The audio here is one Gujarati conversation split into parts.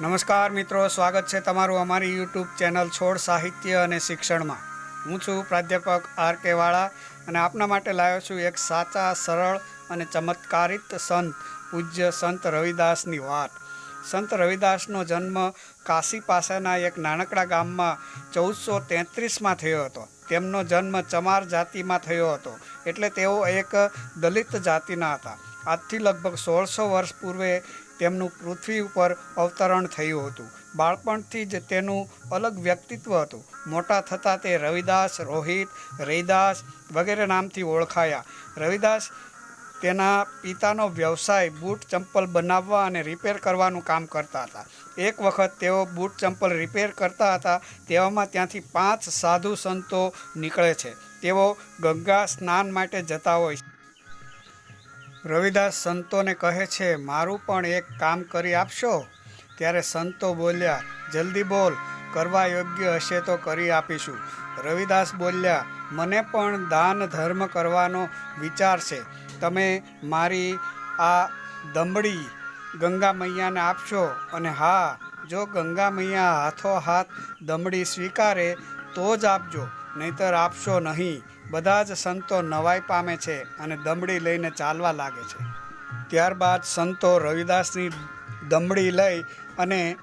નમસ્કાર મિત્રો, સ્વાગત છે તમારું અમારી યુટ્યુબ ચેનલ છોડ સાહિત્ય અને શિક્ષણમાં. હું છું પ્રાધ્યાપક આર કે વાળા અને આપના માટે લાવ્યો છું એક સાચા, સરળ અને ચમત્કારિત સંત, પૂજ્ય સંત રવિદાસની વાત. સંત રવિદાસનો જન્મ કાશી પાસેના એક નાનકડા ગામમાં ચૌદસો તેત્રીસમાં થયો હતો. તેમનો જન્મ ચમાર જાતિમાં થયો હતો. એટલે તેઓ એક દલિત જાતિના હતા. આજથી લગભગ સોળસો વર્ષ પૂર્વે તેમનું પૃથ્વી ઉપર અવતરણ થયું હતું. બાળપણથી જ તેનું અલગ વ્યક્તિત્વ હતું. મોટા થતાં તે રવિદાસ, રોહિત, રૈદાસ વગેરે નામથી ઓળખાયા. રવિદાસ તેના પિતાનો વ્યવસાય બૂટ ચંપલ બનાવવા અને રિપેર કરવાનું કામ કરતા હતા. એક વખત તેઓ બૂટ ચંપલ રિપેર કરતા હતા, તેવામાં ત્યાંથી પાંચ સાધુ સંતો નીકળે છે. તેઓ ગંગા સ્નાન માટે જતા હોય રવિદાસ સંતોને કહે છે, મારું પણ એક કામ કરી આપશો? ત્યારે સંતો બોલ્યા, જલ્દી બોલ, કરવા યોગ્ય હશે તો કરી આપીશું. રવિદાસ બોલ્યા, મને પણ દાન ધર્મ કરવાનો વિચાર છે. તમે મારી આ દમડી ગંગા મૈયાને આપશો અને હા, જો ગંગા મૈયા હાથો હાથ દમડી સ્વીકારે તો જ આપજો. નહીતર આપશો નહીં. બધા જ સંતો નવાઈ પામે છે અને દમડી લઈને ચાલવા લાગે છે. ત્યારબાદ સંતો રવિદાસની દમડી લઈ અને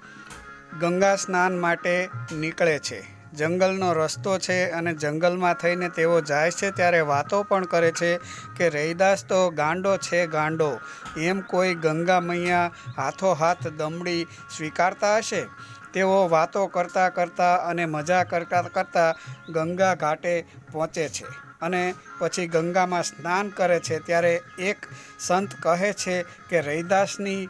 ગંગા સ્નાન માટે નીકળે છે. જંગલનો રસ્તો છે અને જંગલમાં થઈને તેઓ જાય છે ત્યારે વાતો પણ કરે છે કે રૈદાસ તો ગાંડો છે ગાંડો. એમ કોઈ ગંગા મૈયા હાથો હાથ દમડી સ્વીકારતા હશે? તેઓ વાતો કરતાં કરતાં અને મજા કરતાં કરતાં ગંગા ઘાટે પહોંચે છે અને પછી ગંગામાં સ્નાન કરે છે ત્યારે એક સંત કહે છે કે રૈદાસની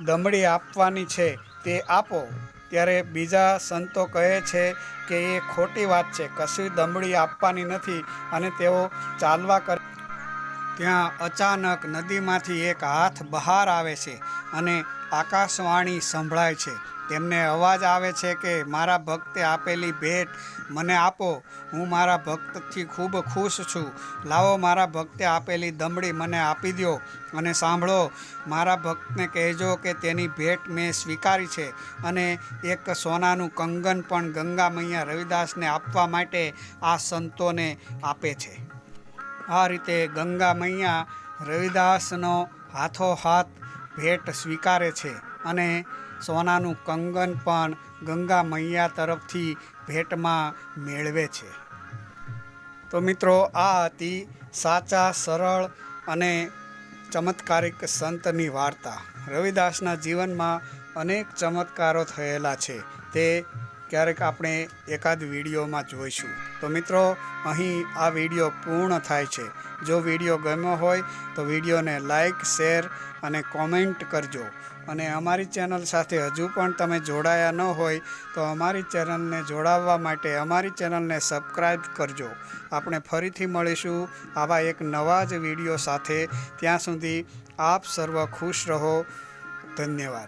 દમડી આપવાની છે, તે આપો. ત્યારે બીજા સંતો કહે છે કે એ ખોટી વાત છે, કશી દમડી આપવાની નથી અને તેઓ ચાલવા કર ત્યાં અચાનક નદીમાંથી એક હાથ બહાર આવે છે અને આકાશવાણી સંભળાય છે. તેમને અવાજ આવે છે કે, મારા ભક્તે આપેલી ભેટ મને આપો. હું મારા ભક્તથી ખૂબ ખુશ છું. લાવો, મારા ભક્તે આપેલી દમડી મને આપી દો અને સાંભળો. મારા ભક્તને કહેજો કે તેની ભેટ મેં સ્વીકારી છે અને એક સોનાનું કંગન પણ ગંગા મૈયા રવિદાસને આપવા માટે આ સંતોને આપે છે. આ રીતે ગંગા મૈયા રવિદાસનો હાથો હાથ ભેટ સ્વીકારે છે અને સોનાનું કંગન પણ ગંગા મૈયા તરફથી ભેટમાં મેળવે છે. તો મિત્રો, આ હતી સાચા, સરળ અને ચમત્કારિક સંતની વાર્તા. રવિદાસના જીવનમાં અનેક ચમત્કારો થયેલા છે. તે ક્યારેક આપણે એકાદ વિડીયોમાં જોઈશું. તો મિત્રો, અહીં આ વીડિયો પૂર્ણ થાય છે. જો વીડિયો ગમ્યો હોય, તો વિડીયોને લાઈક, શેર અને કોમેન્ટ કરજો. અને અમારી ચેનલ સાથે હજુ પણ તમે જોડાયા ન હોય, તો અમારી ચેનલને જોડાવવા માટે અમારી ચેનલને સબસ્ક્રાઈબ કરજો. આપણે ફરીથી મળીશું આવા એક નવા જ વીડિયો સાથે. ત્યાં સુધી આપ સર્વ ખુશ રહો. ધન્યવાદ.